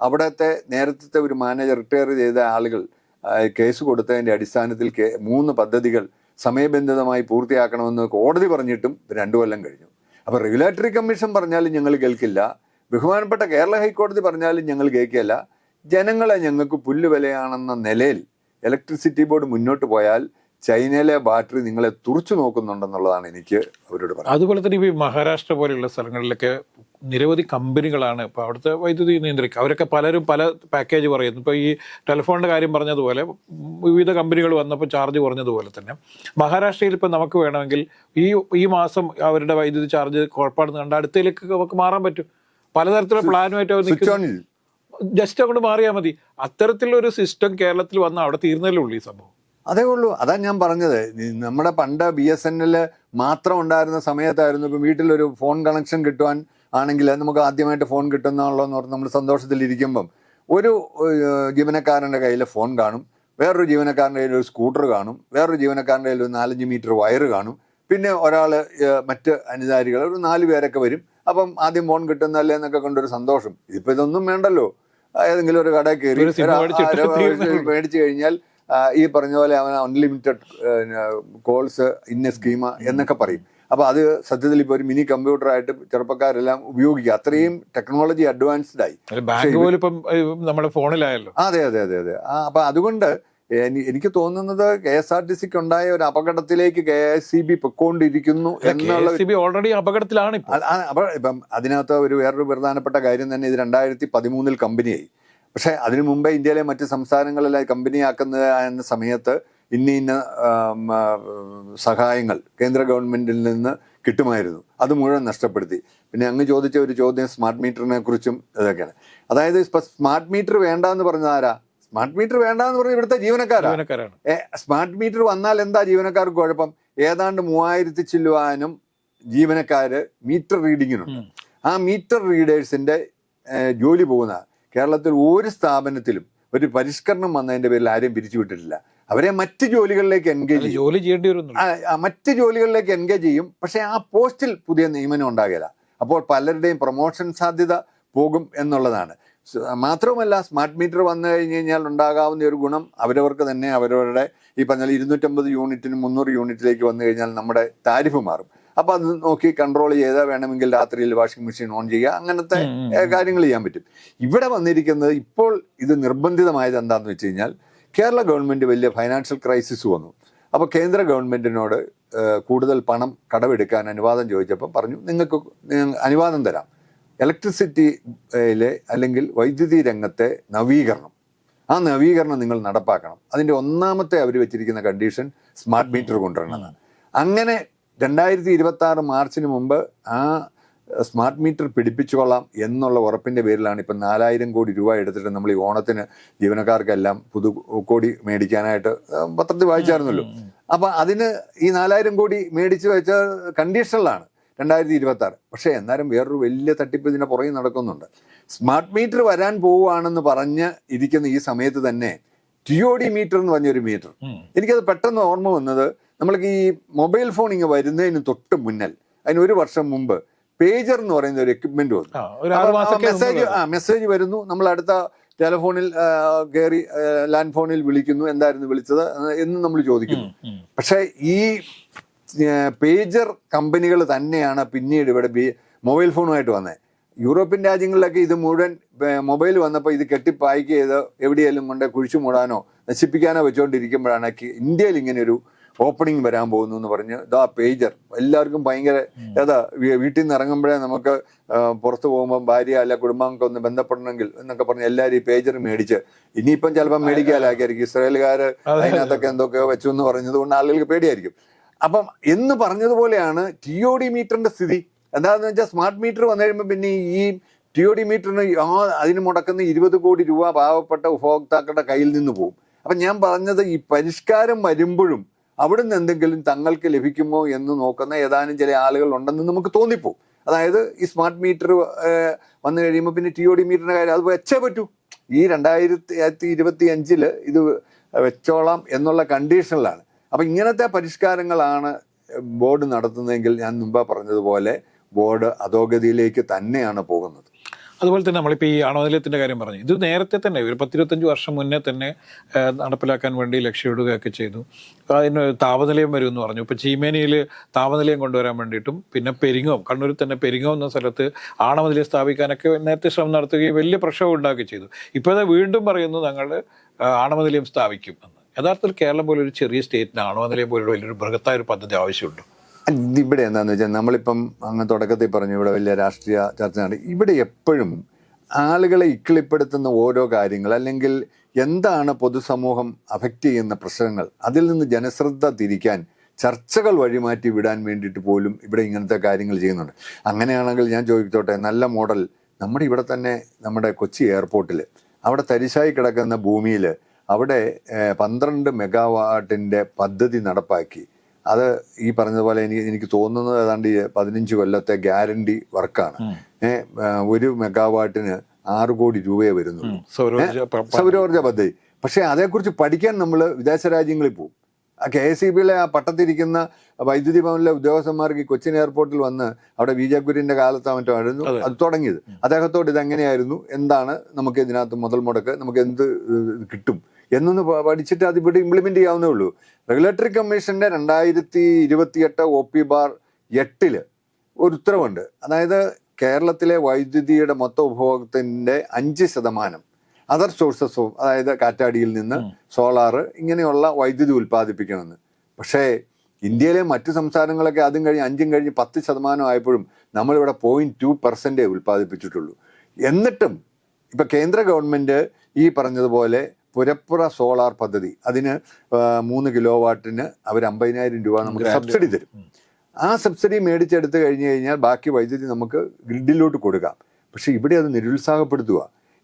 അവിടുത്തെ നേരത്തെ ഒരു മാനേജർ റിട്ടയർ ചെയ്ത ആളുകൾ കേസ് കൊടുത്തതിന്റെ അടിസ്ഥാനത്തിൽ മൂന്ന് പദ്ധതികൾ സമയബന്ധിതമായി പൂർത്തിയാക്കണമെന്ന് കോടതി പറഞ്ഞിട്ടും രണ്ടു കൊല്ലം കഴിഞ്ഞു. അപ്പോൾ റെഗുലേറ്ററി കമ്മീഷൻ പറഞ്ഞാലും ഞങ്ങൾ കേൾക്കില്ല. ബഹുമാനപ്പെട്ട കേരള ഹൈക്കോടതി പറഞ്ഞാലും ഞങ്ങൾ കേൾക്കില്ല ജനങ്ങളെ ഞങ്ങൾക്ക് പുല്ലുവിലയാണെന്ന നിലയിൽ ഇലക്ട്രിസിറ്റി ബോർഡ് മുന്നോട്ട് പോയാൽ ചൈനയിലെ ബാറ്ററി നിങ്ങളെ തുറച്ചു നോക്കുന്നുണ്ടെന്നുള്ളതാണ് എനിക്ക് അവരോട് പറയുന്നത് അതുപോലെ തന്നെ ഈ മഹാരാഷ്ട്ര പോലെയുള്ള സ്ഥലങ്ങളിലൊക്കെ നിരവധി കമ്പനികളാണ് ഇപ്പോൾ അവിടുത്തെ വൈദ്യുതി നിയന്ത്രിക്കുക. അവരൊക്കെ പലരും പല പാക്കേജ് പറയുന്നു. ഇപ്പോൾ ഈ ടെലിഫോണിന്റെ കാര്യം പറഞ്ഞതുപോലെ വിവിധ കമ്പനികൾ വന്നപ്പോൾ ചാർജ് കുറഞ്ഞതുപോലെ തന്നെ. മഹാരാഷ്ട്രയിൽ ഇപ്പോൾ നമുക്ക് വേണമെങ്കിൽ ഈ ഈ മാസം അവരുടെ വൈദ്യുതി ചാർജ് കുഴപ്പമാണെന്ന് കണ്ട് അടുത്തതിലേക്ക് നമുക്ക് മാറാൻ പറ്റും. പലതരത്തിലുള്ള പ്ലാനുമായിട്ട് അവർ നിൽക്കുന്നു. ജസ്റ്റ് അങ്ങോട്ട് മാറിയാൽ മതി. അത്തരത്തിലൊരു സിസ്റ്റം കേരളത്തിൽ വന്ന അവിടെ തീർന്നല്ലേ ഉള്ളൂ ഈ സംഭവം. അതേ ഉള്ളൂ. അതാ ഞാൻ പറഞ്ഞത്. നമ്മുടെ പണ്ട് ബി എസ് എൻ എൽ മാത്രം ഉണ്ടായിരുന്ന സമയത്തായിരുന്നു ഇപ്പം വീട്ടിലൊരു ഫോൺ കണക്ഷൻ കിട്ടുവാൻ ആണെങ്കിൽ നമുക്ക് ആദ്യമായിട്ട് ഫോൺ കിട്ടുന്നുള്ളതെന്ന് പറഞ്ഞ് നമ്മൾ സന്തോഷത്തിലിരിക്കുമ്പം ഒരു ജീവനക്കാരന്റെ കയ്യിൽ ഫോൺ കാണും വേറൊരു ജീവനക്കാരന്റെ കയ്യിൽ ഒരു സ്കൂട്ടർ കാണും വേറൊരു ജീവനക്കാരന്റെ കയ്യിൽ ഒരു നാലഞ്ച് മീറ്റർ വയർ കാണും പിന്നെ ഒരാൾ മറ്റ് അനുചാരികൾ ഒരു നാല് പേരൊക്കെ വരും അപ്പം ആദ്യം ഫോൺ കിട്ടുന്നല്ലേ എന്നൊക്കെ കൊണ്ടൊരു സന്തോഷം. ഇതിപ്പോൾ ഇതൊന്നും വേണ്ടല്ലോ. ഏതെങ്കിലും ഒരു കട കയറി. മേടിച്ചു കഴിഞ്ഞാൽ ഈ പറഞ്ഞ പോലെ അവൻ അൺലിമിറ്റഡ് കോൾസ് ഇന്ന സ്കീമ എന്നൊക്കെ പറയും. അപ്പൊ അത് സത്യത്തിൽ ഇപ്പൊ ഒരു മിനി കമ്പ്യൂട്ടറായിട്ട് ചെറുപ്പക്കാരെല്ലാം ഉപയോഗിക്കുക. അത്രയും ടെക്നോളജി അഡ്വാൻസ്ഡ് ആയി. ബാങ്ക് പോലും ഇപ്പം നമ്മുടെ ഫോണിലായല്ലോ. അതെ അതെ അതെ അതെ. അപ്പോൾ അപ്പൊ അതുകൊണ്ട് എനിക്ക് തോന്നുന്നത് കെ എസ് ആർ ടി സിക്ക് ഉണ്ടായ ഒരു അപകടത്തിലേക്ക് കെ എസ് സി ബി പൊക്കോണ്ടിരിക്കുന്നു എന്നുള്ള സി ബി ഓൾറെഡി അപകടത്തിലാണ് ഇപ്പോൾ അ- ആ- അപ്പൊ ഇപ്പം അതിനകത്ത് ഒരു വേറൊരു പ്രധാനപ്പെട്ട കാര്യം തന്നെ ഇത് രണ്ടായിരത്തി പതിമൂന്നിൽ കമ്പനിയായി പക്ഷേ അതിനു മുമ്പേ ഇന്ത്യയിലെ മറ്റ് സംസ്ഥാനങ്ങളിലായി കമ്പനിയാക്കുന്ന സമയത്ത് ഇന്ന ഇന്ന സഹായങ്ങൾ കേന്ദ്ര ഗവൺമെന്റിൽ നിന്ന് കിട്ടുമായിരുന്നു. അത് മുഴുവൻ നഷ്ടപ്പെടുത്തി. പിന്നെ അങ്ങ് ചോദിച്ച ഒരു ചോദ്യം സ്മാർട്ട് മീറ്ററിനെ കുറിച്ചും ഇതൊക്കെയാണ്. അതായത് ഇപ്പൊ സ്മാർട്ട് മീറ്റർ വേണ്ട എന്ന് പറഞ്ഞത് ആരാ? സ്മാർട്ട് മീറ്റർ വേണ്ട എന്ന് പറഞ്ഞ ഇവിടുത്തെ ജീവനക്കാരാ? ജീവനക്കാരാണ്. സ്മാർട്ട് മീറ്റർ വന്നാൽ എന്താ ജീവനക്കാർക്ക് കുഴപ്പം? ഏതാണ്ട് മൂവായിരത്തി ചില്ലുവാനും ജീവനക്കാര് മീറ്റർ റീഡിങ്ങിനുണ്ട്. ആ മീറ്റർ റീഡേഴ്സിന്റെ ജോലി പോകുന്ന കേരളത്തിൽ ഒരു സ്ഥാപനത്തിലും ഒരു പരിഷ്കരണം വന്നതിന്റെ പേരിൽ ആരെയും പിരിച്ചുവിട്ടിട്ടില്ല. അവരെ മറ്റ് ജോലികളിലേക്ക് എൻഗേജ് ചെയ്യും. ജോലി ചെയ്യേണ്ടി ആ, മറ്റ് ജോലികളിലേക്ക് എൻഗേജ് ചെയ്യും. പക്ഷെ ആ പോസ്റ്റിൽ പുതിയ നിയമനം ഉണ്ടാകില്ല. അപ്പോൾ പലരുടെയും പ്രൊമോഷൻ സാധ്യത പോകും എന്നുള്ളതാണ്. മാത്രവുമല്ല സ്മാർട്ട് മീറ്റർ വന്നു കഴിഞ്ഞ് കഴിഞ്ഞാൽ ഉണ്ടാകാവുന്ന ഒരു ഗുണം അവരവർക്ക് തന്നെ അവരവരുടെ ഈ പറഞ്ഞാൽ ഇരുന്നൂറ്റമ്പത് യൂണിറ്റിന് മുന്നൂറ് യൂണിറ്റിലേക്ക് വന്നു കഴിഞ്ഞാൽ നമ്മുടെ താരിഫ് മാറും. അപ്പൊ അത് നോക്കി കൺട്രോൾ ചെയ്താൽ വേണമെങ്കിൽ രാത്രിയിൽ വാഷിംഗ് മെഷീൻ ഓൺ ചെയ്യുക. അങ്ങനത്തെ കാര്യങ്ങൾ ചെയ്യാൻ പറ്റും. ഇവിടെ വന്നിരിക്കുന്നത് ഇപ്പോൾ ഇത് നിർബന്ധിതമായത് എന്താണെന്ന് വെച്ച് കഴിഞ്ഞാൽ കേരള ഗവൺമെന്റ് വലിയ ഫൈനാൻഷ്യൽ ക്രൈസിസ് വന്നു. അപ്പോൾ കേന്ദ്ര ഗവൺമെന്റിനോട് കൂടുതൽ പണം കടമെടുക്കാൻ അനുവാദം ചോദിച്ചപ്പോൾ പറഞ്ഞു നിങ്ങൾക്ക് അനുവാദം തരാം. ഇലക്ട്രിസിറ്റിയിലെ അല്ലെങ്കിൽ വൈദ്യുതി രംഗത്തെ നവീകരണം. ആ നവീകരണം നിങ്ങൾ നടപ്പാക്കണം. അതിന്റെ ഒന്നാമത്തെ അവർ വെച്ചിരിക്കുന്ന കണ്ടീഷൻ സ്മാർട്ട് മീറ്റർ കൊണ്ടുവരണം അങ്ങനെ രണ്ടായിരത്തി ഇരുപത്തി ആറ് മാർച്ചിന് മുമ്പ് ആ സ്മാർട്ട് മീറ്റർ പിടിപ്പിച്ചുകൊള്ളാം എന്നുള്ള ഉറപ്പിന്റെ പേരിലാണ് ഇപ്പം നാലായിരം കോടി രൂപ എടുത്തിട്ട് നമ്മൾ ഈ ഓണത്തിന് ജീവനക്കാർക്കെല്ലാം പുതു കോടി മേടിക്കാനായിട്ട് പത്രത്തിൽ വായിച്ചായിരുന്നല്ലോ. അപ്പം അതിന് ഈ നാലായിരം കോടി മേടിച്ച് വെച്ച കണ്ടീഷനിലാണ് രണ്ടായിരത്തി ഇരുപത്തി ആറ് പക്ഷേ എന്നാലും വേറൊരു വലിയ തട്ടിപ്പ് ഇതിന്റെ പുറകെ നടക്കുന്നുണ്ട്. സ്മാർട്ട് മീറ്റർ വരാൻ പോവുകയാണെന്ന് പറഞ്ഞ് ഇരിക്കുന്ന ഈ സമയത്ത് തന്നെ ടി ഒ ഡി മീറ്റർ എന്ന് പറഞ്ഞൊരു മീറ്റർ. എനിക്കത് പെട്ടെന്ന് ഓർമ്മ വന്നത് നമ്മൾക്ക് ഈ മൊബൈൽ ഫോൺ ഇങ്ങ് വരുന്നതിന് തൊട്ട് മുന്നൽ അതിന് ഒരു വർഷം മുമ്പ് പേജർ എന്ന് പറയുന്ന ഒരു എക്യുപ്മെന്റ് വന്നു. മെസ്സേജ് ആ മെസ്സേജ് വരുന്നു. നമ്മൾ അടുത്ത ടെലഫോണിൽ കയറി ലാൻഡ് ഫോണിൽ വിളിക്കുന്നു. എന്തായിരുന്നു വിളിച്ചത്? എന്ന് നമ്മൾ ചോദിക്കുന്നു. പക്ഷേ ഈ പേജർ കമ്പനികൾ തന്നെയാണ് പിന്നീട് ഇവിടെ മൊബൈൽ ഫോണുമായിട്ട് വന്നത് യൂറോപ്യൻ രാജ്യങ്ങളിലൊക്കെ ഇത് മുഴുവൻ മൊബൈൽ വന്നപ്പോൾ ഇത് കെട്ടിപ്പായ്ക്ക് ചെയ്ത് എവിടെയെങ്കിലും കൊണ്ട് കുഴിച്ചു മൂടാനോ നശിപ്പിക്കാനോ വെച്ചുകൊണ്ടിരിക്കുമ്പോഴാണ് ഇന്ത്യയിൽ ഇങ്ങനെ ഒരു ഓപ്പണിംഗ് വരാൻ പോകുന്നു എന്ന് പറഞ്ഞ് ഇതാ പേജർ എല്ലാവർക്കും ഭയങ്കര ഏതാ വീട്ടിൽ നിന്ന് ഇറങ്ങുമ്പോഴേ നമുക്ക് പുറത്തു പോകുമ്പോൾ ഭാര്യ അല്ല കുടുംബങ്ങൾക്ക് ഒന്ന് ബന്ധപ്പെടണമെങ്കിൽ എന്നൊക്കെ പറഞ്ഞ് എല്ലാവരും ഈ പേജർ മേടിച്ച്. ഇനിയിപ്പം ചിലപ്പോൾ മേടിക്കാലായിരിക്കും. ഇസ്രായേലുകാർ അതിനകത്തൊക്കെ എന്തൊക്കെയോ വെച്ചു എന്ന് പറഞ്ഞത് കൊണ്ട് ആളുകൾക്ക് പേടിയായിരിക്കും. അപ്പം എന്ന് പറഞ്ഞതുപോലെയാണ് ടി ഒ ഡി മീറ്ററിന്റെ സ്ഥിതി. എന്താണെന്ന് വെച്ചാൽ സ്മാർട്ട് മീറ്റർ വന്നു കഴിയുമ്പോൾ പിന്നെ ഈ ടി ഒ ഡി മീറ്ററിന് ആ അതിന് മുടക്കുന്ന ഇരുപത് കോടി രൂപ പാവപ്പെട്ട ഉപഭോക്താക്കളുടെ കയ്യിൽ നിന്ന് പോകും അപ്പം ഞാൻ പറഞ്ഞത് ഈ പരിഷ്കാരം വരുമ്പോഴും അവിടുന്ന് എന്തെങ്കിലും തങ്ങൾക്ക് ലഭിക്കുമോ എന്ന് നോക്കുന്ന ഏതാനും ചില ആളുകൾ ഉണ്ടെന്ന് നമുക്ക് തോന്നിപ്പോവും അതായത് ഈ സ്മാർട്ട് മീറ്റർ വന്നു കഴിയുമ്പോൾ പിന്നെ ടി ഒ ഡി മീറ്ററിന്റെ കാര്യം അത് വെച്ചേ പറ്റൂ. ഈ രണ്ടായിരത്തി ഇരുപത്തി അഞ്ചിൽ ഇത് വെച്ചോളാം എന്നുള്ള കണ്ടീഷനിലാണ് അപ്പം ഇങ്ങനത്തെ പരിഷ്കാരങ്ങളാണ് ബോർഡ് നടത്തുന്നതെങ്കിൽ ഞാൻ മുമ്പ് പറഞ്ഞതുപോലെ ബോർഡ് അധോഗതിയിലേക്ക് തന്നെയാണ് പോകുന്നത്. അതുപോലെ തന്നെ നമ്മളിപ്പോൾ ഈ അണുനിലയത്തിന്റെ കാര്യം പറഞ്ഞു. ഇത് നേരത്തെ തന്നെ ഒരു പത്തിരുപത്തഞ്ച് വർഷം മുന്നേ തന്നെ നടപ്പിലാക്കാൻ വേണ്ടി ലക്ഷ്യമിടുകയൊക്കെ ചെയ്തു. അതിന് താപനിലയം വരും എന്ന് പറഞ്ഞു. ഇപ്പോൾ ചീമേനിയിൽ താപനിലയം കൊണ്ടുവരാൻ വേണ്ടിയിട്ടും പിന്നെ പെരിങ്ങോം കണ്ണൂരിൽ തന്നെ പെരിങ്ങോം എന്ന സ്ഥലത്ത് ആണവനിലയം സ്ഥാപിക്കാനൊക്കെ നേരത്തെ ശ്രമം നടത്തുകയും വലിയ പ്രക്ഷോഭം ഉണ്ടാക്കുകയും ചെയ്തു. ഇപ്പോൾ വീണ്ടും പറയുന്നു ഞങ്ങൾ ആണവനിലയം സ്ഥാപിക്കും എന്ന്. യഥാർത്ഥത്തിൽ കേരളം പോലെ ഒരു ചെറിയ സ്റ്റേറ്റിന് ആണവനിലയം പോലുള്ള വലിയൊരു ബൃഹത്തായ ഒരു പദ്ധതി ആവശ്യമുണ്ട്. ഇവിടെ എന്താണെന്ന് വെച്ചാൽ നമ്മളിപ്പം അങ്ങ് തുടക്കത്തിൽ പറഞ്ഞു ഇവിടെ വലിയ രാഷ്ട്രീയ ചർച്ച നടത്തി ഇവിടെ എപ്പോഴും ആളുകളെ ഇക്കിളിപ്പെടുത്തുന്ന ഓരോ കാര്യങ്ങൾ അല്ലെങ്കിൽ എന്താണ് പൊതുസമൂഹം അഫക്റ്റ് ചെയ്യുന്ന പ്രശ്നങ്ങൾ അതിൽ നിന്ന് ജനശ്രദ്ധ തിരിക്കാൻ ചർച്ചകൾ വഴിമാറ്റി വിടാൻ വേണ്ടിയിട്ട് പോലും ഇവിടെ ഇങ്ങനത്തെ കാര്യങ്ങൾ ചെയ്യുന്നുണ്ട്. അങ്ങനെയാണെങ്കിൽ ഞാൻ ചോദിച്ചോട്ടെ നല്ല മോഡൽ നമ്മുടെ ഇവിടെ തന്നെ നമ്മുടെ കൊച്ചി എയർപോർട്ടിൽ അവിടെ തരിശായി കിടക്കുന്ന ഭൂമിയിൽ അവിടെ പന്ത്രണ്ട് മെഗാവാട്ടിന്റെ പദ്ധതി നടപ്പാക്കി. അത് ഈ പറഞ്ഞതുപോലെ എനിക്ക് എനിക്ക് തോന്നുന്നത് ഏതാണ്ട് ഈ പതിനഞ്ച് കൊല്ലത്തെ ഗ്യാരണ്ടി വർക്കാണ്. ഏഹ്, ഒരു മെഗാവാട്ടിന് ആറ് കോടി രൂപയെ വരുന്നുള്ളൂ. പ- സൗരോർജ പദ്ധതി. പക്ഷെ അതേക്കുറിച്ച് പഠിക്കാൻ നമ്മൾ വിദേശ രാജ്യങ്ങളിൽ പോകും ആ കെ എസ് ഇ ബിയിലെ ആ പട്ടത്തിരിക്കുന്ന വൈദ്യുതി ഭവനിലെ ഉദ്യോഗസ്ഥന്മാർക്ക് ഈ കൊച്ചിൻ എയർപോർട്ടിൽ വന്ന് അവിടെ ബി ജെ കുര്യന്റെ കാലത്ത് മറ്റോ ആയിരുന്നു. അത്. തുടങ്ങിയത്. അദ്ദേഹത്തോട് ഇതെങ്ങനെയായിരുന്നു? എന്താണ് നമുക്ക് ഇതിനകത്ത് മുതൽ മുടക്ക്? നമുക്ക് എന്ത് കിട്ടും? എന്നൊന്ന് പഠിച്ചിട്ട് അത് ഇവിടെ ഇംപ്ലിമെന്റ് ചെയ്യാവുന്നേ ഉള്ളൂ. റെഗുലേറ്ററി കമ്മീഷന്റെ രണ്ടായിരത്തി ഇരുപത്തിയെട്ട് ഒ പി ബാർ എട്ടിൽ ഒരു ഉത്തരവുണ്ട്. അതായത് കേരളത്തിലെ വൈദ്യുതിയുടെ മൊത്ത ഉപഭോഗത്തിന്റെ അഞ്ച് ശതമാനം അതർ സോഴ്സസ് അതായത് കാറ്റാടിയിൽ നിന്ന് സോളാറ് ഇങ്ങനെയുള്ള വൈദ്യുതി ഉൽപ്പാദിപ്പിക്കണമെന്ന്. പക്ഷേ ഇന്ത്യയിലെ മറ്റു സംസ്ഥാനങ്ങളൊക്കെ അതും കഴിഞ്ഞ് അഞ്ചും കഴിഞ്ഞ് പത്ത് ശതമാനം ആയപ്പോഴും നമ്മളിവിടെ പോയിന്റ് ടു പെർസെന്റേ ഉൽപ്പാദിപ്പിച്ചിട്ടുള്ളൂ. എന്നിട്ടും ഇപ്പം കേന്ദ്ര ഗവൺമെന്റ് ഈ പറഞ്ഞതുപോലെ പുരപ്പുറ സോളാർ പദ്ധതി. അതിന് മൂന്ന് കിലോ വാട്ടിന് അവർ അമ്പതിനായിരം രൂപ നമുക്ക് സബ്സിഡി തരും. ആ സബ്സിഡി മേടിച്ചെടുത്ത് കഴിഞ്ഞു കഴിഞ്ഞാൽ ബാക്കി വൈദ്യുതി നമുക്ക് ഗ്രിഡിലോട്ട് കൊടുക്കാം. പക്ഷെ ഇവിടെ അത് നിരുത്സാഹപ്പെടുത്തുക.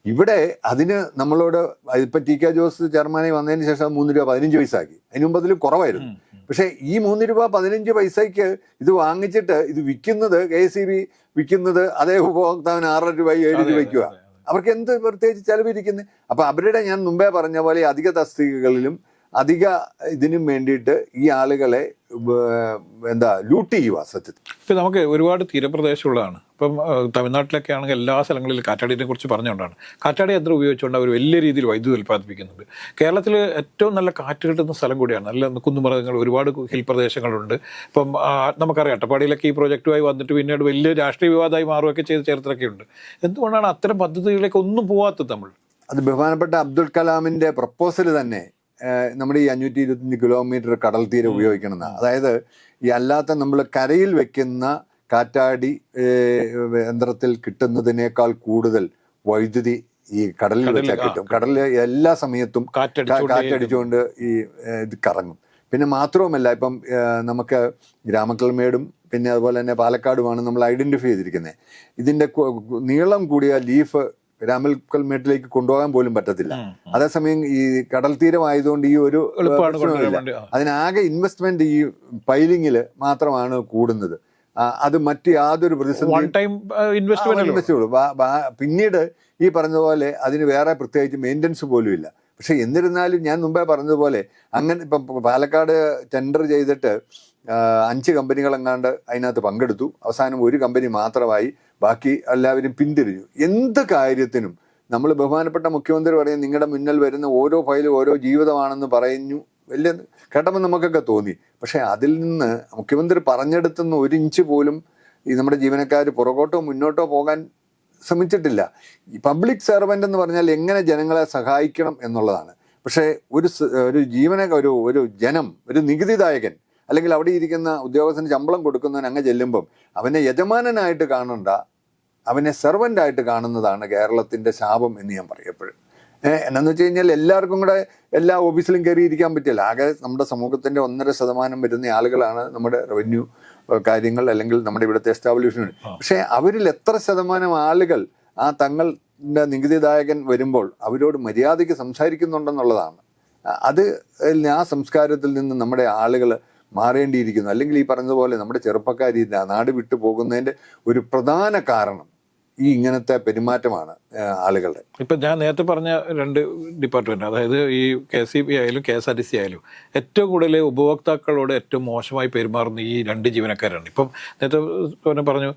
ഇവിടെ അതിന് നമ്മളോട് ഇപ്പൊ ടി കെ ജോസ് ചെയർമാനെ വന്നതിന് ശേഷം മൂന്ന് രൂപ പതിനഞ്ച് പൈസ ആക്കി അതിന് മുമ്പ് അതിൽ കുറവായിരുന്നു പക്ഷേ ഈ മൂന്ന് രൂപ പതിനഞ്ച് പൈസയ്ക്ക് ഇത് വാങ്ങിച്ചിട്ട് ഇത് വിൽക്കുന്നത് കെ എസ് ബി വിൽക്കുന്നത് അതേ ഉപഭോക്താവിന് ആറര രൂപ ഏഴ് രൂപയ്ക്കുക അവർക്ക് എന്ത് പ്രത്യേകിച്ച് ചെലവിരിക്കുന്നത് അപ്പൊ അവരുടെ ഞാൻ മുമ്പേ പറഞ്ഞ പോലെ അധിക തസ്തികകളിലും അധിക ഇതിനും വേണ്ടിയിട്ട് ഈ ആളുകളെ എന്താ ലൂട്ട് ചെയ്യുക സത്യത്തിൽ. ഇപ്പം നമുക്ക് ഒരുപാട് തീരപ്രദേശമുള്ളതാണ്. ഇപ്പം തമിഴ്നാട്ടിലൊക്കെ ആണെങ്കിൽ എല്ലാ സ്ഥലങ്ങളിലും കാറ്റാടിനെ കുറിച്ച് പറഞ്ഞുകൊണ്ടാണ്. കാറ്റാടി യന്ത്രം ഉപയോഗിച്ചുകൊണ്ട് അവർ വലിയ രീതിയിൽ വൈദ്യുതി ഉൽപ്പാദിപ്പിക്കുന്നുണ്ട്. കേരളത്തിൽ ഏറ്റവും നല്ല കാറ്റ് കിട്ടുന്ന സ്ഥലം കൂടിയാണ്. നല്ല കുന്നുമൃഗങ്ങൾ ഒരുപാട് ഹിൽ പ്രദേശങ്ങളുണ്ട് ഇപ്പം നമുക്കറിയാം അട്ടപ്പാടിയിലൊക്കെ ഈ പ്രോജക്റ്റുമായി വന്നിട്ട് പിന്നീട് വലിയ രാഷ്ട്രീയ വിവാദമായി മാറുകയൊക്കെ ചെയ്ത് ചേർത്തൊക്കെ ഉണ്ട് എന്തുകൊണ്ടാണ് അത്തരം പദ്ധതികളിലേക്ക് ഒന്നും പോവാത്തത് നമ്മൾ അത് ബഹുമാനപ്പെട്ട അബ്ദുൽ കലാമിന്റെ പ്രപ്പോസൽ തന്നെ നമ്മുടെ ഈ അഞ്ഞൂറ്റി ഇരുപത്തഞ്ച് കിലോമീറ്റർ കടൽ തീരം ഉപയോഗിക്കണമെന്ന്. അതായത് ഈ അല്ലാത്ത നമ്മൾ കരയിൽ വെക്കുന്ന കാറ്റാടി യന്ത്രത്തിൽ കിട്ടുന്നതിനേക്കാൾ കൂടുതൽ വൈദ്യുതി ഈ കടലിൽ വെച്ചാൽ കിട്ടും. കടലിൽ എല്ലാ സമയത്തും കാറ്റടിച്ചുകൊണ്ടേ ഈ ഇത് കറങ്ങും. പിന്നെ മാത്രവുമല്ല ഇപ്പം നമുക്ക് ഗ്രാമക്കൽമേടും പിന്നെ അതുപോലെ തന്നെ പാലക്കാടുമാണ് നമ്മൾ ഐഡന്റിഫൈ ചെയ്തിരിക്കുന്നത്. ഇതിന്റെ നീളം കൂടിയ ലീഫ് രാമൽക്കൽമേട്ടിലേക്ക് കൊണ്ടുപോകാൻ പോലും പറ്റത്തില്ല. അതേസമയം ഈ കടൽ തീരമായതുകൊണ്ട് ഈ ഒരു അതിനാകെ ഇൻവെസ്റ്റ്മെന്റ് ഈ പൈലിങ്ങിൽ മാത്രമാണ് കൂടുന്നത്. അത് മറ്റ് യാതൊരു പ്രതിസന്ധി പിന്നീട് ഈ പറഞ്ഞതുപോലെ അതിന് വേറെ പ്രത്യേകിച്ച് മെയിന്റനൻസ് പോലും ഇല്ല. പക്ഷെ എന്നിരുന്നാലും ഞാൻ മുമ്പേ പറഞ്ഞതുപോലെ അങ്ങനെ ഇപ്പം പാലക്കാട് ടെൻഡർ ചെയ്തിട്ട് അഞ്ച് കമ്പനികളെങ്ങാണ്ട് അതിനകത്ത് പങ്കെടുത്തു. അവസാനം ഒരു കമ്പനി മാത്രമായി. ബാക്കി എല്ലാവരും പിന്തിരിഞ്ഞു. എന്ത് കാര്യത്തിനും നമ്മൾ ബഹുമാനപ്പെട്ട മുഖ്യമന്ത്രി പറയും നിങ്ങളുടെ മുന്നിൽ വരുന്ന ഓരോ ഫയലും ഓരോ ജീവിതമാണെന്ന് പറയുന്നു. വലിയ കേട്ടപ്പോൾ നമുക്കൊക്കെ തോന്നി. പക്ഷേ അതിൽ നിന്ന് മുഖ്യമന്ത്രി പറഞ്ഞെടുത്തുന്ന ഒരു ഇഞ്ച് പോലും ഈ നമ്മുടെ ജീവനക്കാർ പുറകോട്ടോ മുന്നോട്ടോ പോകാൻ ശ്രമിച്ചിട്ടില്ല. ഈ പബ്ലിക് സെർവന്റ് എന്ന് പറഞ്ഞാൽ എങ്ങനെ ജനങ്ങളെ സഹായിക്കണം എന്നുള്ളതാണ്. പക്ഷേ ഒരു ഒരു ജീവന ഒരു ഒരു ജനം ഒരു നികുതിദായകൻ അല്ലെങ്കിൽ അവിടെ ഇരിക്കുന്ന ഉദ്യോഗസ്ഥന് ശമ്പളം കൊടുക്കുന്നവൻ അങ്ങ് ചെല്ലുമ്പം അവനെ യജമാനനായിട്ട് കാണണ്ട അവനെ സെർവന്റായിട്ട് കാണുന്നതാണ് കേരളത്തിന്റെ ശാപം എന്ന് ഞാൻ പറയപ്പോഴും ഏഹ് എന്നാന്ന് വെച്ച് കഴിഞ്ഞാൽ എല്ലാവർക്കും കൂടെ എല്ലാ ഓഫീസിലും കയറി ഇരിക്കാൻ പറ്റില്ല. ആകെ നമ്മുടെ സമൂഹത്തിന്റെ ഒന്നര ശതമാനം വരുന്ന ആളുകളാണ് നമ്മുടെ റവന്യൂ കാര്യങ്ങൾ അല്ലെങ്കിൽ നമ്മുടെ ഇവിടുത്തെ എസ്റ്റാബ്ലിഷ്മെന്റ് പക്ഷേ അവരിൽ എത്ര ശതമാനം ആളുകൾ ആ തങ്ങളുടെ നികുതിദായകൻ വരുമ്പോൾ അവരോട് മര്യാദയ്ക്ക് സംസാരിക്കുന്നുണ്ടെന്നുള്ളതാണ്. അത് ആ സംസ്കാരത്തിൽ നിന്ന് നമ്മുടെ ആളുകൾ മാറേണ്ടിയിരിക്കുന്നു. അല്ലെങ്കിൽ ഈ പറഞ്ഞതുപോലെ നമ്മുടെ ചെറുപ്പക്കാരി നാട് വിട്ടു പോകുന്നതിന്റെ ഒരു പ്രധാന കാരണം ഈ ഇങ്ങനത്തെ പെരുമാറ്റമാണ് ആളുകളുടെ. ഇപ്പം ഞാൻ നേരത്തെ പറഞ്ഞ രണ്ട് ഡിപ്പാർട്ട്മെന്റ് അതായത് ഈ കെ സി ബി ആയാലും K S R T C ആയാലും ഏറ്റവും കൂടുതൽ ഉപഭോക്താക്കളോട് ഏറ്റവും മോശമായി പെരുമാറുന്ന ഈ രണ്ട് ജീവനക്കാരാണ്. ഇപ്പം നേരത്തെ പറഞ്ഞു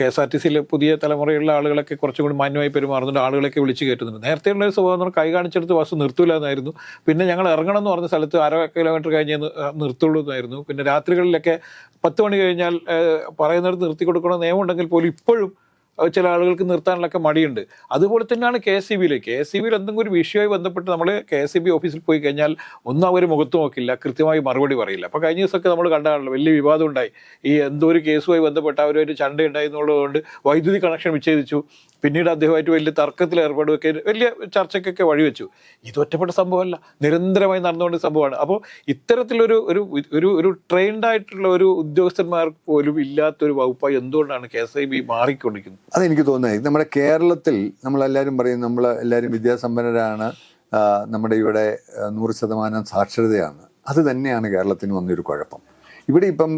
കെ എസ് ആർ ടി സിയിൽ പുതിയ തലമുറയുള്ള ആളുകളൊക്കെ കുറച്ചും കൂടി മാന്യമായി പെരുമാറുന്നുണ്ട് ആളുകളൊക്കെ വിളിച്ചു കയറ്റുന്നുണ്ട് നേരത്തെ ഉള്ള ഒരു സ്വഭാവം കൈ കാണിച്ചെടുത്ത് ബസ് നിർത്തൂല എന്നായിരുന്നു. പിന്നെ ഞങ്ങൾ ഇറങ്ങണം എന്ന് പറഞ്ഞ സ്ഥലത്ത് അര കിലോമീറ്റർ കഴിഞ്ഞ് നിർത്തുള്ളൂ എന്നായിരുന്നു. പിന്നെ രാത്രികളിലൊക്കെ പത്ത് മണി കഴിഞ്ഞാൽ പറയുന്നിടത്ത് നിർത്തി കൊടുക്കണം നിയമമുണ്ടെങ്കിൽ പോലും ഇപ്പോഴും ചില ആളുകൾക്ക് നിർത്താനുള്ളൊക്കെ മടിയുണ്ട്. അതുപോലെ തന്നെയാണ് കെ എസ് സി ബിയിൽ കെ എസ് സി ബിയിൽ എന്തെങ്കിലും ഒരു വിഷയമായി ബന്ധപ്പെട്ട് നമ്മൾ കെ എസ് സി ബി ഓഫീസിൽ പോയി കഴിഞ്ഞാൽ ഒന്നും അവർ മുഖത്ത് നോക്കില്ല കൃത്യമായി മറുപടി പറയില്ല. അപ്പോൾ കഴിഞ്ഞ ദിവസമൊക്കെ നമ്മൾ കണ്ടാണല്ലോ വലിയ വിവാദം ഉണ്ടായി. ഈ എന്തോ ഒരു കേസുമായി ബന്ധപ്പെട്ട് അവരൊരു ചണ്ട എന്നുള്ളതുകൊണ്ട് വൈദ്യുതി കണക്ഷൻ വിച്ഛേദിച്ചു. പിന്നീട് അദ്ദേഹമായിട്ട് വലിയ തർക്കത്തിൽ ഏർപ്പെടുകയൊക്കെ വലിയ ചർച്ചയ്ക്കൊക്കെ വഴിവെച്ചു. ഇത് ഒറ്റപ്പെട്ട സംഭവമല്ല. നിരന്തരമായി നടന്നുകൊണ്ട് സംഭവമാണ്. അപ്പോൾ ഇത്തരത്തിലൊരു ഒരു ഒരു ഒരു ട്രെയിൻഡ് ആയിട്ടുള്ള ഒരു ഉദ്യോഗസ്ഥന്മാർക്ക് പോലും ഇല്ലാത്തൊരു വകുപ്പായി എന്തുകൊണ്ടാണ് കെ എസ് ഐ ബി മാറിക്കൊണ്ടിരിക്കുന്നത്? അതെനിക്ക് തോന്നുന്നത്. നമ്മുടെ കേരളത്തിൽ നമ്മളെല്ലാവരും പറയും നമ്മൾ എല്ലാവരും വിദ്യാസമ്പന്നരാണ്. നമ്മുടെ ഇവിടെ നൂറ് ശതമാനം സാക്ഷരതയാണ്. അത് തന്നെയാണ് കേരളത്തിന് വന്നൊരു കുഴപ്പം. ഇവിടെ ഇപ്പം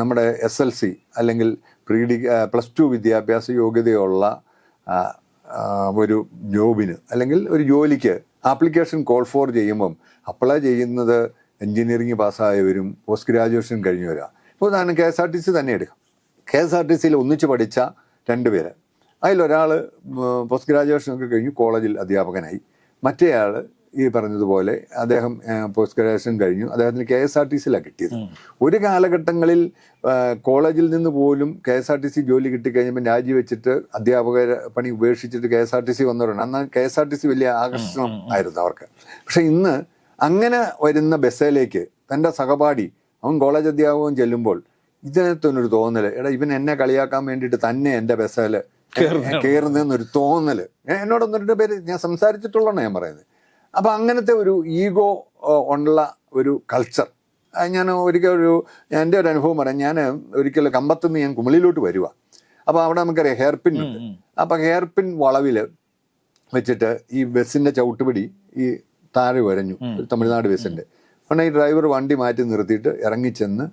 നമ്മുടെ എസ് എൽ സി അല്ലെങ്കിൽ പ്രീ ഡി പ്ലസ് ടു വിദ്യാഭ്യാസ യോഗ്യതയുള്ള ഒരു ജോബിന് അല്ലെങ്കിൽ ഒരു ജോലിക്ക് ആപ്ലിക്കേഷൻ കോൾ ഫോർ ചെയ്യുമ്പം അപ്ലൈ ചെയ്യുന്നത് എഞ്ചിനീയറിംഗ് പാസ്സായവരും പോസ്റ്റ് ഗ്രാജുവേഷൻ കഴിഞ്ഞവരാണ് ഇപ്പോൾ K S R T C തന്നെ എടുക്കാം. കെ എസ് ആർ ടി സിയിൽ ഒന്നിച്ച് പഠിച്ച രണ്ടുപേര് അതിലൊരാൾ പോസ്റ്റ് ഗ്രാജുവേഷൻ ഒക്കെ കഴിഞ്ഞു കോളേജിൽ അധ്യാപകനായി. മറ്റേയാൾ ഈ പറഞ്ഞതുപോലെ അദ്ദേഹം പോസ്റ്റ് ഗ്രാജുവേഷൻ കഴിഞ്ഞു. അദ്ദേഹത്തിന് കെ എസ് ആർ ടി സിയിലാണ് കിട്ടിയത്. ഒരു കാലഘട്ടങ്ങളിൽ കോളേജിൽ നിന്ന് പോലും K S R T C ജോലി കിട്ടിക്കഴിഞ്ഞപ്പോൾ രാജിവെച്ചിട്ട് അധ്യാപക പണി ഉപേക്ഷിച്ചിട്ട് K S R T C വന്നവരുണ്ട് അന്ന് K S R T C വലിയ ആകർഷണം ആയിരുന്നു അവർക്ക്. പക്ഷെ ഇന്ന് അങ്ങനെ വരുന്ന ബസ്സിലേക്ക് തന്റെ സഹപാഠി അവൻ കോളേജ് അധ്യാപകൻ ചെല്ലുമ്പോൾ ഇതിനകത്തൊന്നൊരു തോന്നൽ. എടാ ഇവൻ എന്നെ കളിയാക്കാൻ വേണ്ടിയിട്ട് തന്നെ എന്റെ ബസ്സിൽ കയറുന്നൊരു തോന്നൽ. എന്നോടൊന്നും രണ്ട് പേര് ഞാൻ സംസാരിച്ചിട്ടുള്ളതാണ് ഞാൻ പറയുന്നത്. അപ്പൊ അങ്ങനത്തെ ഒരു ഈഗോ ഉള്ള ഒരു കൾച്ചർ. ഞാൻ ഒരിക്കൽ ഒരു എന്റെ ഒരു അനുഭവം പറയാം. ഞാൻ ഒരിക്കൽ കമ്പത്തുനിന്ന് ഞാൻ കുമളിയിലോട്ട് വരുക അപ്പോൾ അവിടെ നമുക്കറിയാം ഹെയർ പിൻ ഉണ്ട്. അപ്പൊ ഹെയർ പിൻ വളവിൽ വെച്ചിട്ട് ഈ ബസ്സിന്റെ ചവിട്ടുപിടി ഈ താഴെ വരഞ്ഞു. തമിഴ്നാട് ബസ്സിന്റെ അപ്പം ഈ ഡ്രൈവർ വണ്ടി മാറ്റി നിർത്തിയിട്ട് ഇറങ്ങിച്ചെന്ന്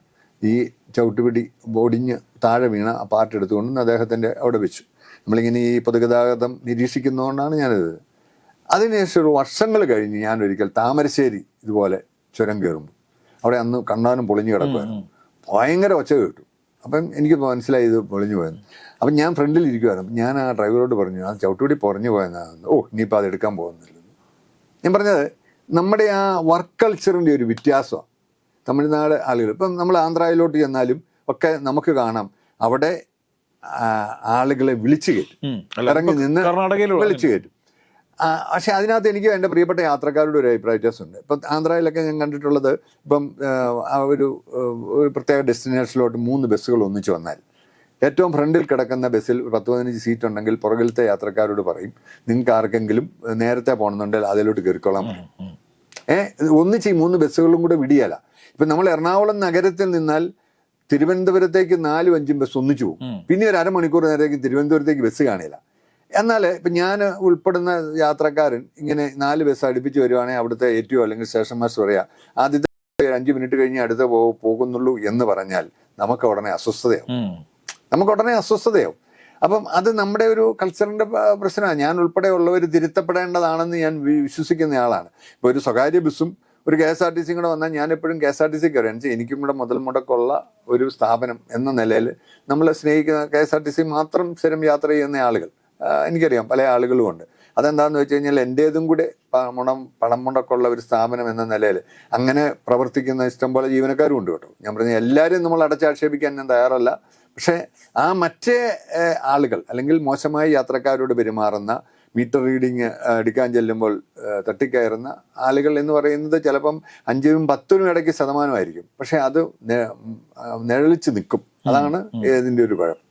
ഈ ചവിട്ടുപിടി ഒടിഞ്ഞ് താഴെ വീണ ആ പാർട്ട് എടുത്തുകൊണ്ട് അദ്ദേഹത്തിന്റെ അവിടെ വെച്ചു. നമ്മളിങ്ങനെ ഈ പൊതുഗതാഗതം നിരീക്ഷിക്കുന്നതുകൊണ്ടാണ് ഞാനിത്. അതിനുശേഷം ഒരു വർഷങ്ങൾ കഴിഞ്ഞ് ഞാൻ ഒരിക്കൽ താമരശ്ശേരി ഇതുപോലെ ചുരം കയറുമ്പോൾ. അവിടെ അന്ന് കണ്ണാനും പൊളിഞ്ഞു കിടക്കുമായിരുന്നു ഭയങ്കര ഒച്ച കേട്ടു. അപ്പം എനിക്ക് മനസ്സിലായി ഇത് പൊളിഞ്ഞു പോയെന്ന്. അപ്പം ഞാൻ ഫ്രണ്ടിൽ ഇരിക്കുമായിരുന്നു ഞാൻ ആ ഡ്രൈവറോട് പറഞ്ഞു ആ ചവിട്ടുപിടി പൊറഞ്ഞു പോയെന്നാണ് ഓ ഇനിയിപ്പോൾ അത് എടുക്കാൻ പോകുന്നില്ല ഞാൻ പറഞ്ഞത് നമ്മുടെ ആ വർക്ക് കൾച്ചറിന്റെ ഒരു വ്യത്യാസമാണ്. തമിഴ്നാട് ആളുകൾ. ഇപ്പം നമ്മൾ ആന്ധ്രയിലോട്ട് ചെന്നാലും ഒക്കെ നമുക്ക് കാണാം. അവിടെ ആളുകളെ വിളിച്ചു കയറ്റും. ഇറങ്ങി നിന്ന് വിളിച്ചു കയറ്റും. പക്ഷെ അതിനകത്ത് എനിക്ക് എന്റെ പ്രിയപ്പെട്ട യാത്രക്കാരുടെ ഒരു അഭിപ്രായ വ്യത്യാസമുണ്ട്. ഇപ്പം ആന്ധ്രയിലൊക്കെ ഞാൻ കണ്ടിട്ടുള്ളത് ഇപ്പം ഒരു ഒരു പ്രത്യേക ഡെസ്റ്റിനേഷനിലോട്ട് മൂന്ന് ബസ്സുകൾ ഒന്നിച്ച് വന്നാൽ. ഏറ്റവും ഫ്രണ്ടിൽ കിടക്കുന്ന ബസ്സിൽ പത്ത് പതിനഞ്ച് സീറ്റ് ഉണ്ടെങ്കിൽ പുറകിലത്തെ യാത്രക്കാരോട് പറയും നിങ്ങൾക്ക് ആർക്കെങ്കിലും നേരത്തെ പോകണമെന്നുണ്ടെങ്കിൽ അതിലോട്ട് കയറിക്കോളാം. ഏഹ് ഒന്നിച്ച് ഈ മൂന്ന് ബസ്സുകളും കൂടെ വിടിയല. ഇപ്പം നമ്മൾ എറണാകുളം നഗരത്തിൽ നിന്നാൽ തിരുവനന്തപുരത്തേക്ക് നാലും അഞ്ചും ബസ് ഒന്നിച്ചു പോകും. പിന്നെ ഒരു അരമണിക്കൂർ നേരത്തേക്ക് തിരുവനന്തപുരത്തേക്ക് ബസ് കാണില്ല. എന്നാൽ ഇപ്പം ഞാൻ ഉൾപ്പെടുന്ന യാത്രക്കാരൻ ഇങ്ങനെ നാല് ബസ് അടുപ്പിച്ച് വരുവാണെങ്കിൽ അവിടുത്തെ ഏറ്റവും അല്ലെങ്കിൽ സ്റ്റേഷൻ മാസ്റ്റർ പറയാ ആദ്യത്തെ ഒരു അഞ്ച് മിനിറ്റ് കഴിഞ്ഞ് അടുത്ത പോകുന്നുള്ളൂ എന്ന് പറഞ്ഞാൽ നമുക്ക് ഉടനെ അസ്വസ്ഥതയാവും. നമുക്ക് ഉടനെ അസ്വസ്ഥതയാവും. അപ്പം അത് നമ്മുടെ ഒരു കൾച്ചറിന്റെ പ്രശ്നമാണ്. ഞാൻ ഉൾപ്പെടെ ഉള്ളവർ തിരുത്തപ്പെടേണ്ടതാണെന്ന് ഞാൻ വിശ്വസിക്കുന്ന ആളാണ്. ഇപ്പോൾ ഒരു സ്വകാര്യ ബസ്സും ഒരു K S R T C കൂടെ വന്നാൽ ഞാൻ എപ്പോഴും K S R T C എന്നുവെച്ചാൽ എനിക്കും കൂടെ മുതൽ മുടക്കുള്ള ഒരു സ്ഥാപനം എന്ന നിലയിൽ നമ്മൾ സ്നേഹിക്കുന്ന K S R T C മാത്രം സ്ഥിരം യാത്ര ചെയ്യുന്ന ആളുകൾ. എനിക്കറിയാം പല ആളുകളും ഉണ്ട്. അതെന്താണെന്ന് വെച്ച് കഴിഞ്ഞാൽ എന്റേതും കൂടെ പണം പണം മുടക്കുള്ള ഒരു സ്ഥാപനം എന്ന നിലയിൽ അങ്ങനെ പ്രവർത്തിക്കുന്ന ഇഷ്ടംപോലെ ജീവനക്കാരും ഉണ്ട് കേട്ടോ. ഞാൻ പറഞ്ഞ എല്ലാവരും നമ്മൾ അടച്ചാക്ഷേപിക്കാൻ ഞാൻ തയ്യാറല്ല. പക്ഷേ ആ മറ്റേ ആളുകൾ അല്ലെങ്കിൽ മോശമായ യാത്രക്കാരോട് പെരുമാറുന്ന മീറ്റർ റീഡിങ് എടുക്കാൻ ചെല്ലുമ്പോൾ തട്ടിക്കയറുന്ന ആളുകൾ എന്ന് പറയുന്നത് ചിലപ്പം അഞ്ചിനും പത്തിനും ഇടയ്ക്ക് ശതമാനമായിരിക്കും. പക്ഷെ അത് നിഴലിച്ച് നിൽക്കും. അതാണ് ഇതിന്റെ ഒരു കുഴപ്പം